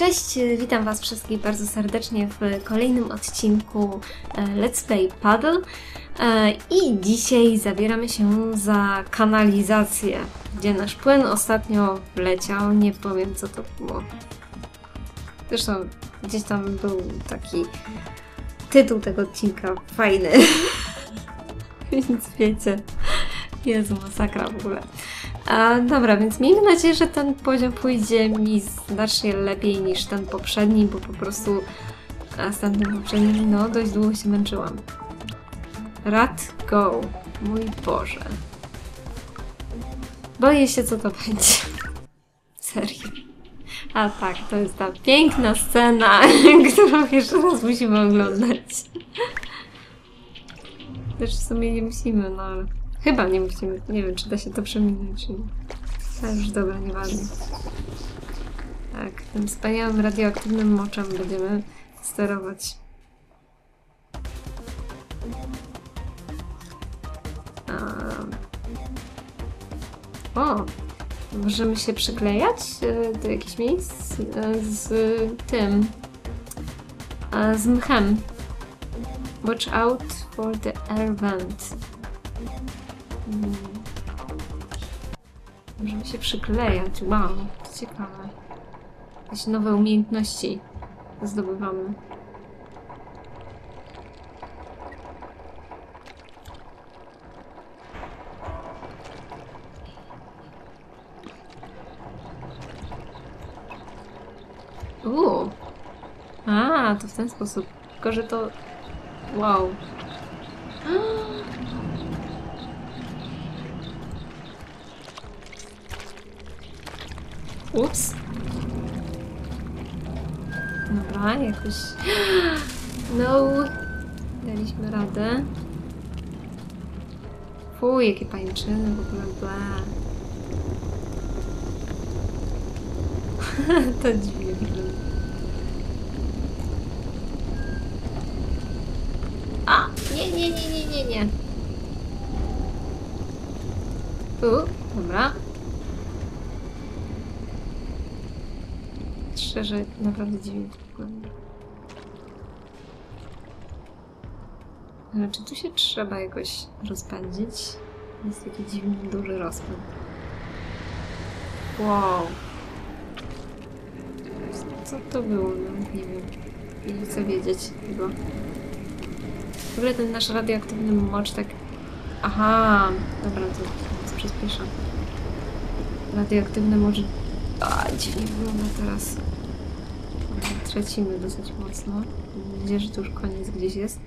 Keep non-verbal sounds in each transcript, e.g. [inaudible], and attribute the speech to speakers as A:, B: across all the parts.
A: Cześć, witam Was wszystkich bardzo serdecznie w kolejnym odcinku e, Let's Play Paddle E, i dzisiaj zabieramy się za kanalizację, gdzie nasz płyn ostatnio wleciał, nie powiem co to było. Zresztą gdzieś tam był taki tytuł tego odcinka fajny, [laughs] więc wiecie, Jezu, masakra w ogóle. A, dobra, więc miejmy nadzieję, że ten poziom pójdzie mi znacznie lepiej niż ten poprzedni, bo po prostu a z tamtym poprzednim, no, dość długo się męczyłam. Rat go. Mój Boże. Boję się, co to będzie. Serio. A tak, to jest ta piękna scena, [laughs] którą jeszcze raz musimy oglądać. Też w sumie nie musimy, no ale... Chyba nie musimy. Nie wiem, czy da się to przeminąć, czy już dobra, nieważne. Tak, tym wspaniałym radioaktywnym moczem będziemy sterować. A... O! Możemy się przyklejać e, do jakichś miejsc e, z tym. Z mchem. Watch out for the air vent. Hmm. Możemy się przyklejać. Wow, to ciekawe. Jakieś nowe umiejętności zdobywamy. Uuu. A, to w ten sposób. Tylko, że to... Wow. Ups. Dobra, jakoś... No. Daliśmy radę. Fuj, jakie pańczyny w ogóle, bla. [laughs] to wygląda. A! Nie, nie, nie, nie, nie, nie. U, dobra. Szczerze, naprawdę dziwnie to wygląda. Ale czy tu się trzeba jakoś rozpędzić? Jest taki dziwny, duży rozpęd. Wow. Co to było? Nawet nie wiem. Nie chcę wiedzieć chyba. W ogóle ten nasz radioaktywny mocz tak... Aha! Dobra, to, to przyspieszę. Radioaktywny mocz... A, dziwnie wygląda teraz. Tracimy dosyć mocno. Mam nadzieję, że to już koniec gdzieś jest.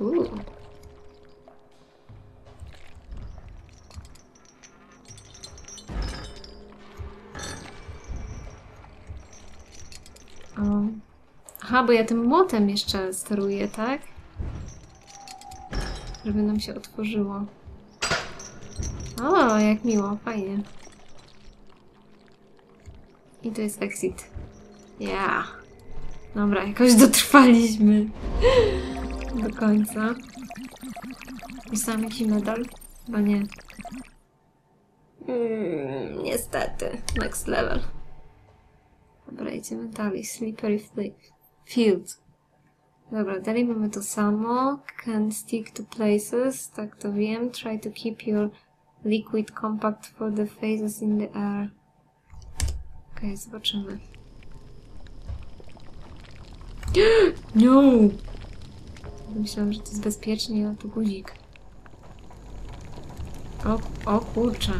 A: Uuu. O. Aha, bo ja tym młotem jeszcze steruję, tak? Żeby nam się otworzyło. O, jak miło, fajnie. I to jest exit. Yeah. Dobra, jakoś dotrwaliśmy. [laughs] Do końca. Dostałam jakiś medal? Chyba nie. Mm, niestety. Next level. Dobra, idziemy dalej. Slippery Field. Dobra, dalej mamy to samo. Can stick to places. Tak to wiem. Try to keep your liquid compact for the phases in the air. Okej, okay, zobaczymy. [gasps] No! Myślałam, że to jest bezpiecznie, ale to guzik. O, o kurczę.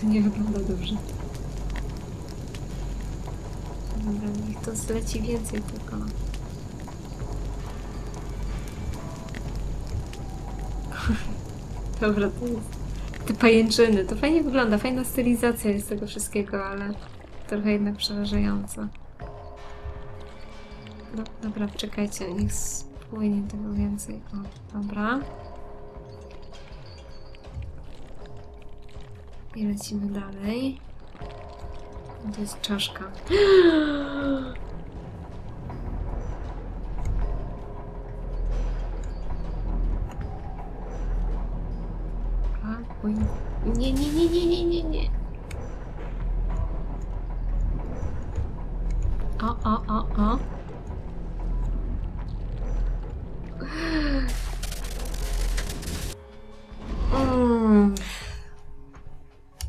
A: To nie wygląda dobrze. Dobra, niech to zleci więcej tylko. [laughs] Dobra, to jest... Te pajęczyny, to fajnie wygląda, fajna stylizacja jest tego wszystkiego, ale trochę jednak przerażająca. No, dobra, czekajcie, niech spłynie tego więcej. O, dobra. I lecimy dalej. To jest czaszka. [gasps]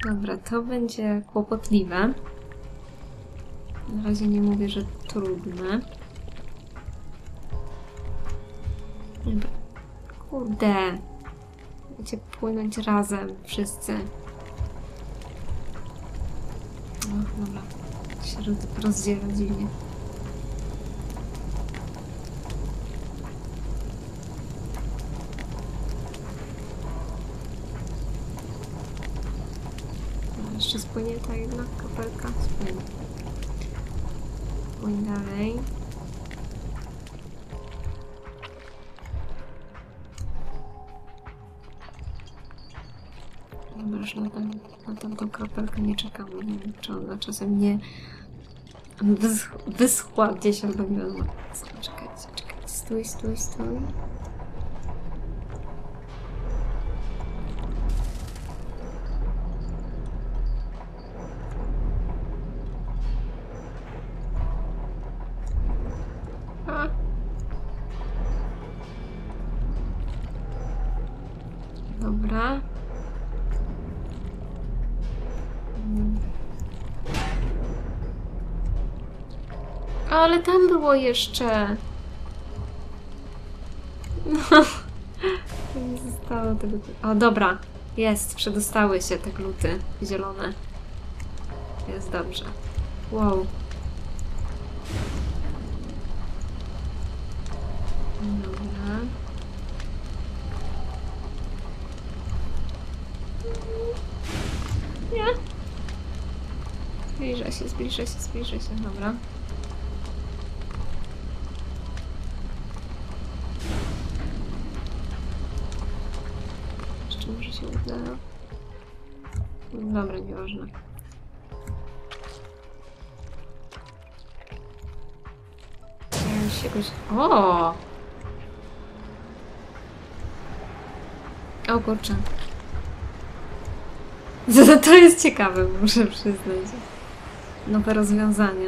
A: Dobra, to będzie kłopotliwe. Na razie nie mówię, że trudne. Dobra. Kurde. Będziecie płynąć razem, wszyscy. No, dobra. Się roz- rozdziela dziwnie. Spłynie ta jedna kapelka. Spłynie. Płyń dalej. Dobra, już na, ten, na tamtą kropelkę nie czekam. Nie wiem, czy ona czasem nie wysch wyschła gdzieś albo nie wiadomo. Czekajcie, czekajcie. Stój, stój, stój. Było jeszcze. No. [laughs] Nie zostało tego. O, dobra. Jest, przedostały się te gluty zielone. Jest dobrze. Wow. Dobra. Nie. Zbliża się, zbliża się, zbliża się, dobra. Uda. Dobra, nieważne. Ja się jakoś... O! O kurczę. [laughs] To jest ciekawe, muszę przyznać. Nowe rozwiązanie.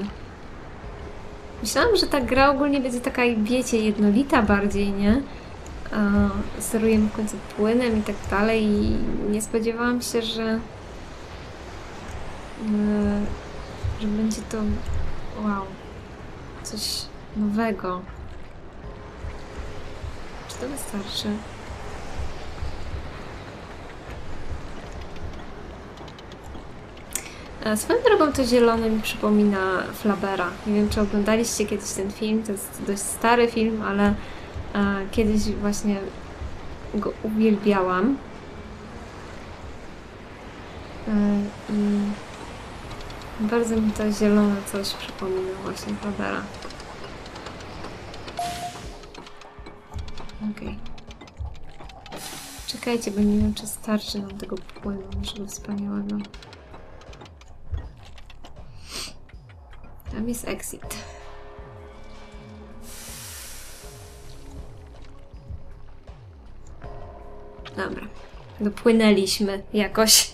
A: Myślałam, że ta gra ogólnie będzie taka, wiecie, jednolita bardziej, nie? Sterujemy w końcu płynem i tak dalej i nie spodziewałam się, że e, że będzie to wow, coś nowego. Czy to wystarczy? E, Swoją drogą to zielone mi przypomina Flabera. Nie wiem, czy oglądaliście kiedyś ten film. To jest dość stary film, ale kiedyś właśnie go uwielbiałam. E, I bardzo mi to zielone coś przypomina właśnie Flabera. Okej. Czekajcie, bo nie wiem, czy starczy nam tego płynu naszego wspaniałego. Tam jest exit. Dobra. Dopłynęliśmy jakoś.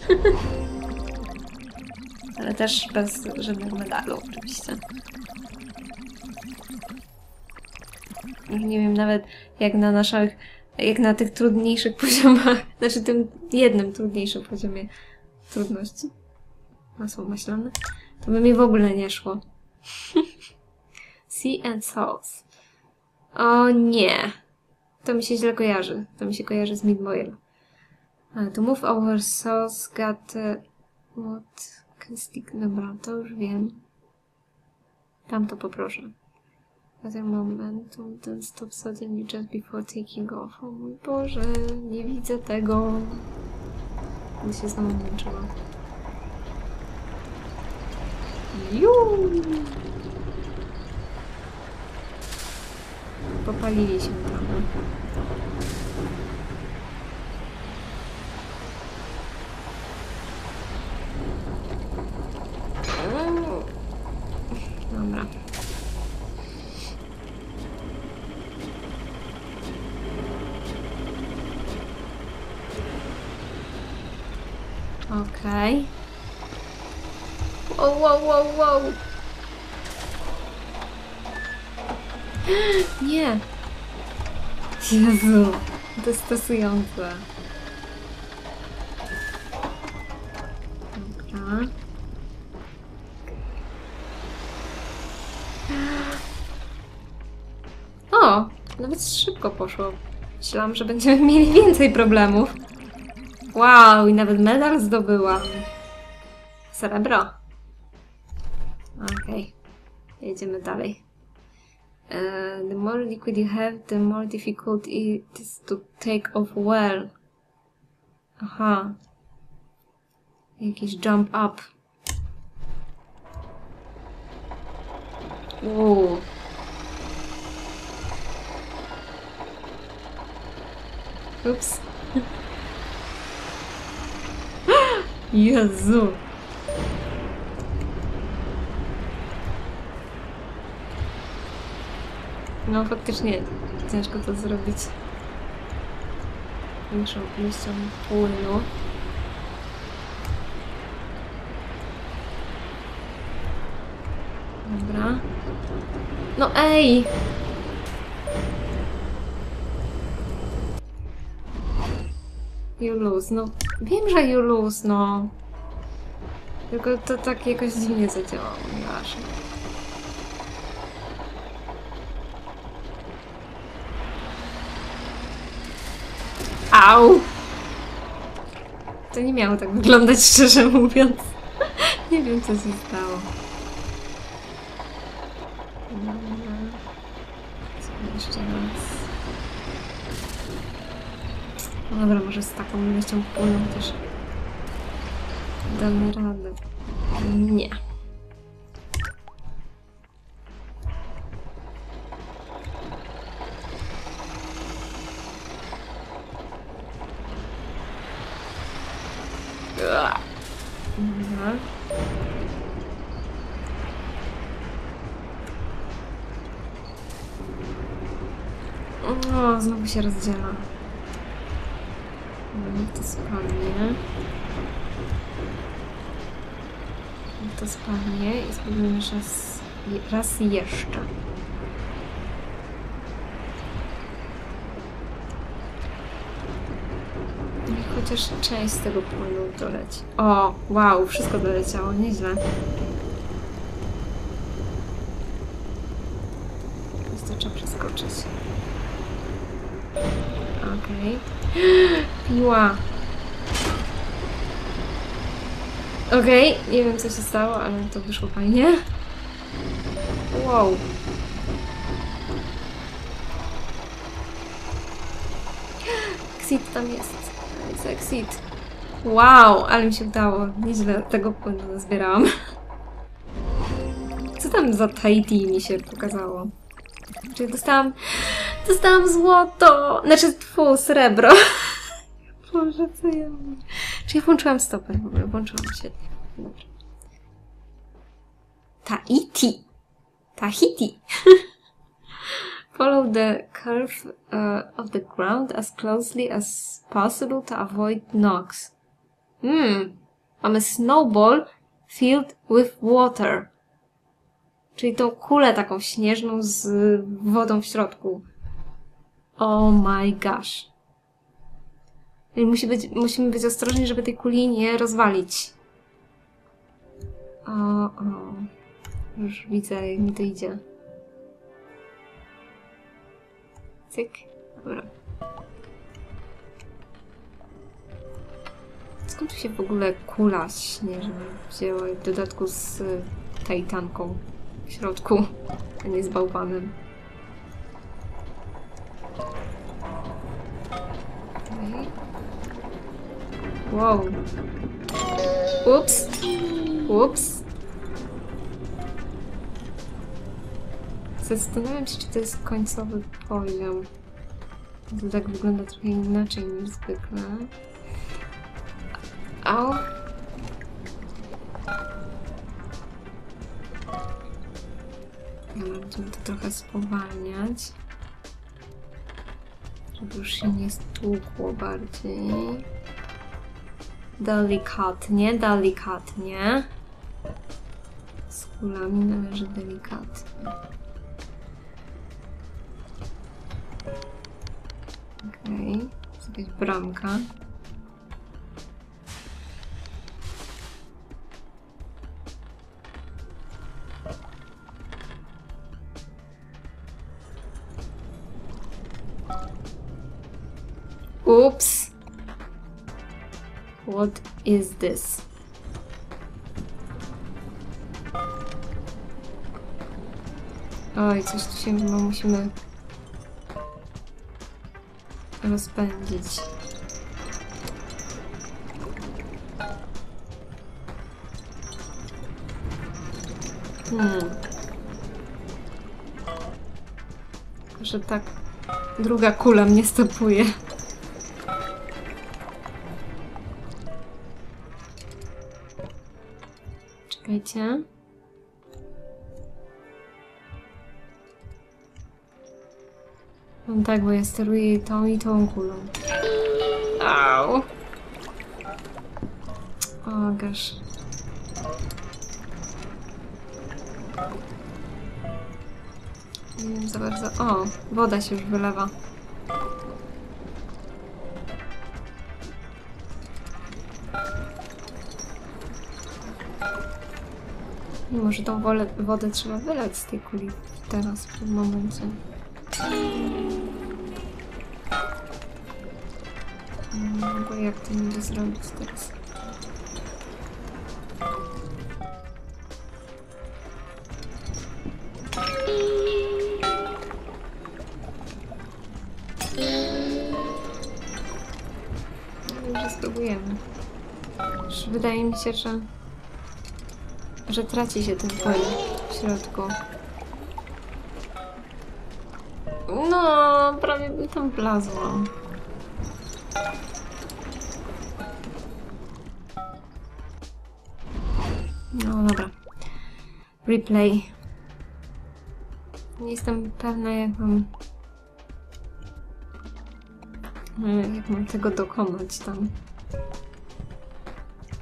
A: [laughs] Ale też bez żadnego medalu, oczywiście. Nie wiem nawet jak na naszych, jak na tych trudniejszych [laughs] poziomach, znaczy tym jednym trudniejszym poziomie trudności. Masło maślane. To by mi w ogóle nie szło. [laughs] sea and Souls. O nie. To mi się źle kojarzy. To mi się kojarzy z Midmoil. To move over souls got... What? Can stick... Dobra, to już wiem. Tam to poproszę. Other momentum, then stop suddenly just before taking off. O mój Boże, nie widzę tego. Będę się znowu męczyła. Juuu. Popaliliśmy trochę. Dobra. Okej. Wow, wow, wow, wow. Nie. Jezu, to jest stresujące. Dobra. O, nawet szybko poszło. Myślałam, że będziemy [laughs] mieli więcej problemów. Wow, i nawet medal zdobyłam. Srebro. Okej. Jedziemy dalej. Uh, the more liquid you have, the more difficult it is to take off well. Aha. Jakiś jump up. Uuu. Ups. Jezu. No faktycznie ciężko to zrobić. Większą ilością płynu. Dobra. No ej! You lose, no wiem, że you lose, no. Tylko to tak jakoś dziwnie zadziałało, nieważne. Au! To nie miało tak wyglądać, [laughs] szczerze mówiąc. nie wiem, co się stało. Co jeszcze raz? No dobra, może z taką ilością płynu też damy radę. Nie. Dobra. O, znowu się rozdziela. No, to spadnie. To spadnie i spróbujemy raz, raz jeszcze. Niech chociaż część z tego płynu doleci. O, wow, wszystko doleciało, nieźle. Więc to trzeba przeskoczyć. Okej. [gasps] Piła. Okej, nie wiem co się stało, ale to wyszło fajnie. Wow. [gasps] Exit tam jest. Jest exit. Wow, ale mi się udało. Nieźle tego płynu nazbierałam. Co tam za Tahiti mi się pokazało? Czyli dostałam... Dostałam złoto! Znaczy, tfu, srebro. [laughs] Boże, co ja mówię? Czy ja włączyłam stopę? W ogóle włączyłam świetnie. Dobrze. Tahiti. Tahiti. [laughs] Follow the curve uh, of the ground as closely as possible to avoid knocks. Hmm. Mamy snowball filled with water. Czyli tą kulę taką śnieżną z wodą w środku. Oh my gosh. I musi być, musimy być ostrożni, żeby tej kuli nie rozwalić. O, o. Już widzę, jak mi to idzie. Cyk. Dobra. Skąd się w ogóle kula śnieżna wzięła? W dodatku z tajtanką w środku, a nie z bałwanem. Wow. Ups. Ups. Zastanawiam się, czy to jest końcowy poziom. To tak wygląda trochę inaczej niż zwykle. Au. Dobra, będziemy to trochę spowalniać. Żeby już się nie stłukło bardziej. Delikatnie, delikatnie. Z kulami należy delikatnie. Okej, jest jakaś bramka. Oops. What is this? Oj, coś tu się chyba musimy rozpędzić. Hmm. Że tak druga kula mnie stopuje. Czekajcie. No tak, bo ja steruję tą i tą kulą. Au. O, gosh. Nie wiem za bardzo. O, woda się już wylewa. I może tą wolę, wodę trzeba wylać z tej kuli teraz, w tym momencie. No bo jak to niby zrobić teraz? Już wydaje mi się, że że traci się ten płyn w środku. No, prawie by tam wlazło. No dobra. Replay. Nie jestem pewna, jak mam. e, Jak mam tego dokonać tam.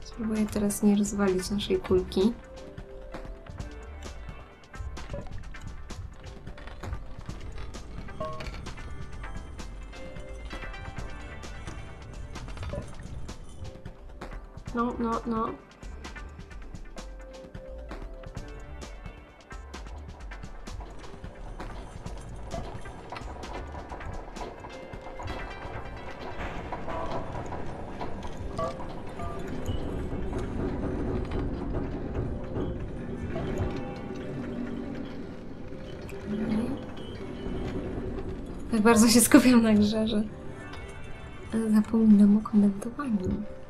A: Spróbuję teraz nie rozwalić naszej kulki. No. Tak bardzo się skupiam na grze, że zapominam o komentowaniu.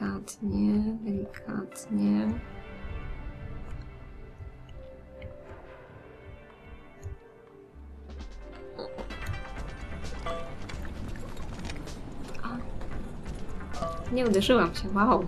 A: Delikatnie, delikatnie. Nie uderzyłam się, wow.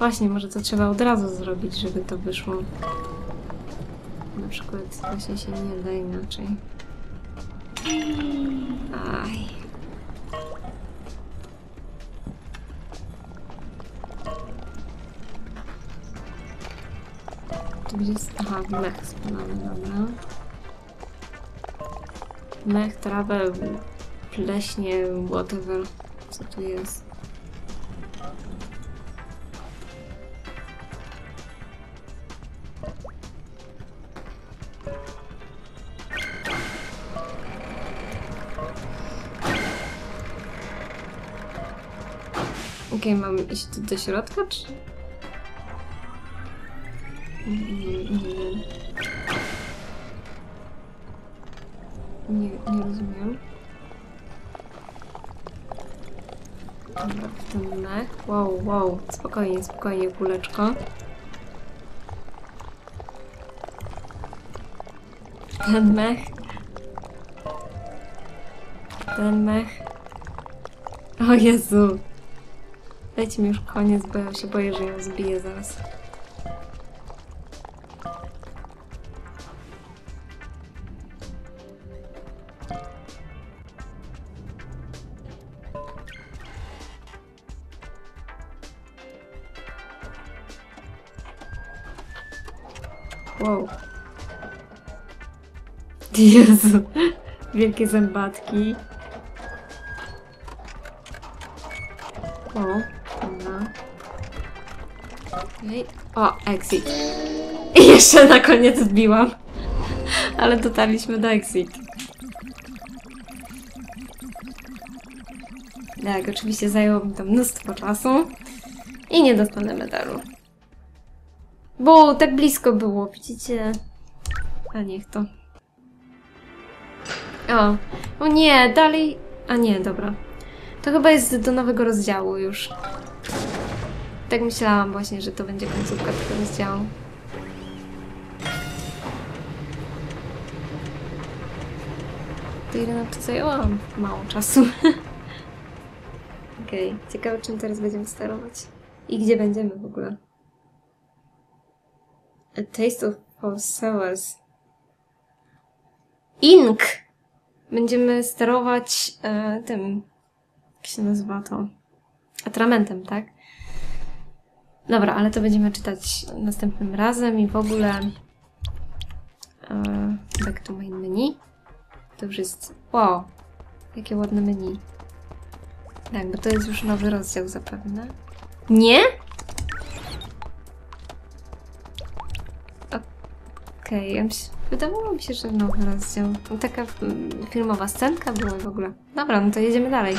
A: Właśnie, może to trzeba od razu zrobić, żeby to wyszło. Na przykład właśnie się nie da inaczej. Aj. Tu gdzie jest... Aha, mech spalamy, dobra. Mech, trawę, pleśnie, whatever. Co tu jest? Okej, mam iść do, środka, czy... Nie, nie rozumiem. Dobra, w ten mech. Wow, wow. Spokojnie, spokojnie, kuleczko. Ten mech. Ten mech. O Jezu. Dajcie już koniec, bo ja się boję, że ją zbiję zaraz. Wow. Jezu. [laughs] Wielkie zębatki. O. Okej. O, exit. I jeszcze na koniec zbiłam. Ale dotarliśmy do exit. Tak, oczywiście zajęło mi to mnóstwo czasu. I nie dostanę medalu. Bo tak blisko było, widzicie? A niech to. O, o nie, dalej... A nie, dobra. To chyba jest do nowego rozdziału już. Tak myślałam właśnie, że to będzie końcówka tego rozdziału. To ile nam to zajęło? Mało czasu. [laughs] Okej, okay. ciekawe czym teraz będziemy sterować. I gdzie będziemy w ogóle. A taste of sours. Ink! Będziemy sterować e, tym... Jak się nazywa to? Atramentem, tak? Dobra, ale to będziemy czytać następnym razem i w ogóle... E, back to main menu. To już jest... Wow! Jakie ładne menu. Tak, bo to jest już nowy rozdział zapewne. Nie? Okej, okay. wydawało mi się, że nowy rozdział. Taka mm, filmowa scenka była w ogóle. Dobra, no to jedziemy dalej.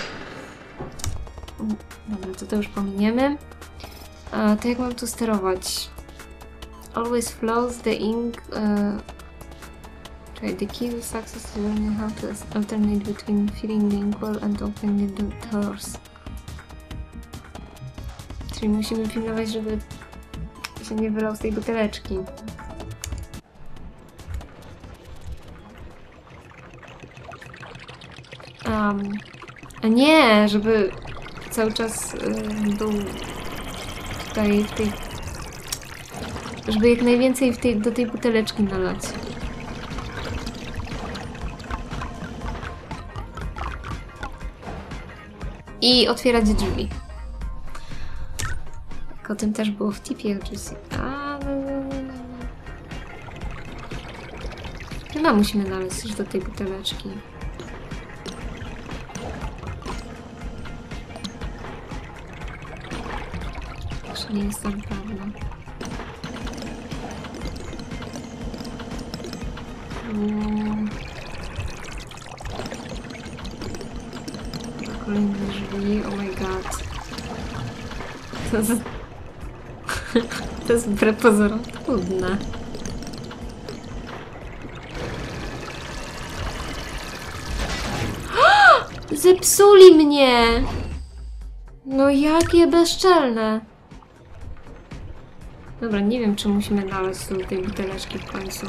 A: Dobra, to to już pominiemy. A, to jak mam tu sterować? Always flows the ink. Uh, Czekaj, the key to success is learning how to alternate between filling the inkwell and opening the doors. Czyli musimy pilnować, żeby się nie wylał z tej buteleczki. Um, a nie, żeby cały czas y, był tutaj w tej... Żeby jak najwięcej w tej, do tej buteleczki nalać. I otwierać drzwi. O tym też było w tipie oczywiście. Ale... Chyba musimy nalać coś do tej buteleczki. Nie jestem pewna. Kolejne drzwi, oh my god. To jest, [laughs] to jest wbrew pozorom trudne. [gasps] Zepsuli mnie! No jakie bezczelne! Dobra, nie wiem, czy musimy nalać do tej buteleczki w końcu.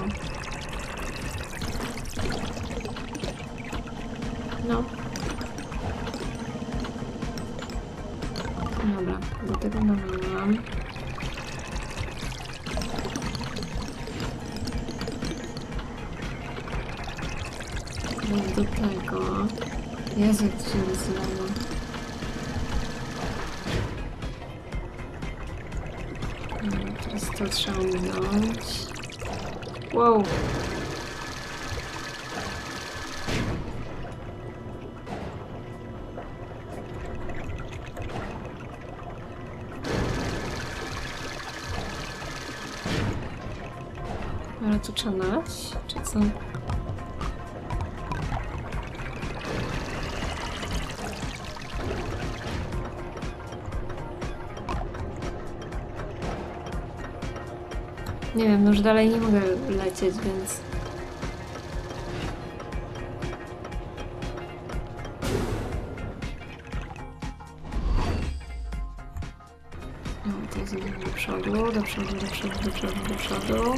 A: No. Dobra, do tego nalałam. Do tego... Jezu, jak się rozlało. To minąć. Wow. Ale tu trzeba nać? Czy co? Nie wiem, już dalej nie mogę lecieć, więc... No, to jest do przodu, do przodu, do przodu, do przodu, do przodu.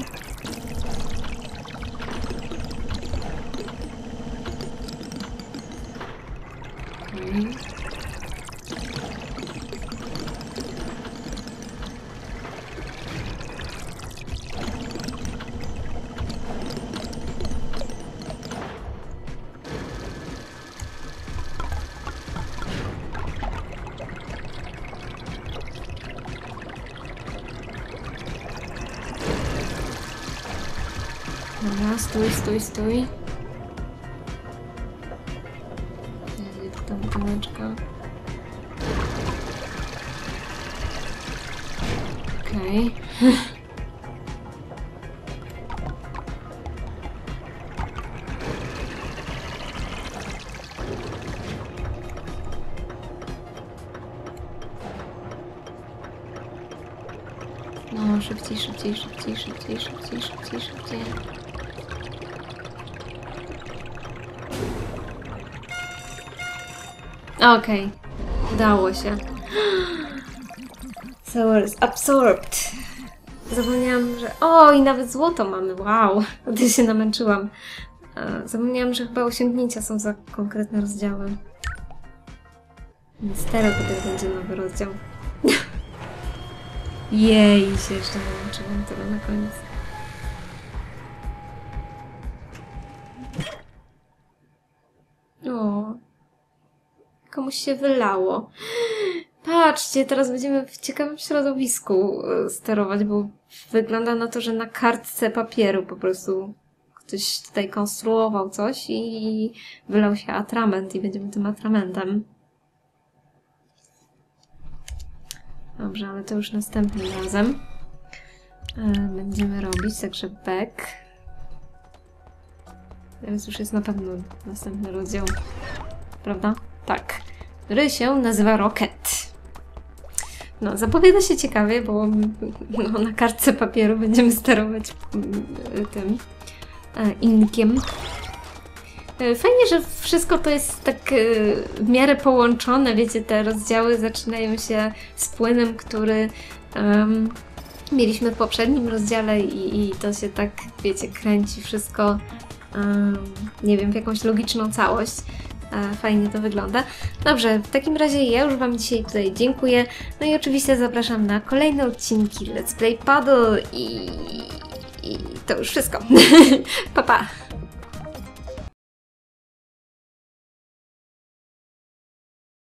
A: Stój, stój, stój. Okej, udało się. [gasps] Soul is absorbed. Zapomniałam, że... O, i nawet złoto mamy, wow! [laughs] Wtedy się namęczyłam. E, Zapomniałam, że chyba osiągnięcia są za konkretne rozdziały. Więc teraz potem będzie nowy rozdział. [laughs] Jej, się jeszcze namęczyłam tyle na koniec. Komuś się wylało. Patrzcie, teraz będziemy w ciekawym środowisku e, sterować, bo wygląda na to, że na kartce papieru po prostu ktoś tutaj konstruował coś i wylał się atrament i będziemy tym atramentem. Dobrze, ale to już następnym razem e, będziemy robić, także back. Teraz już jest na pewno następny rozdział, prawda? Tak. Który się nazywa Rocket. No, zapowiada się ciekawie, bo no, na kartce papieru będziemy sterować mm, tym e, inkiem. E, Fajnie, że wszystko to jest tak e, w miarę połączone. Wiecie, te rozdziały zaczynają się z płynem, który em, mieliśmy w poprzednim rozdziale i, i to się tak, wiecie, kręci wszystko, em, nie wiem, w jakąś logiczną całość. Fajnie to wygląda. Dobrze, w takim razie ja już Wam dzisiaj tutaj dziękuję. No i oczywiście zapraszam na kolejne odcinki Let's Play Paddle i, i to już wszystko. [laughs] pa pa!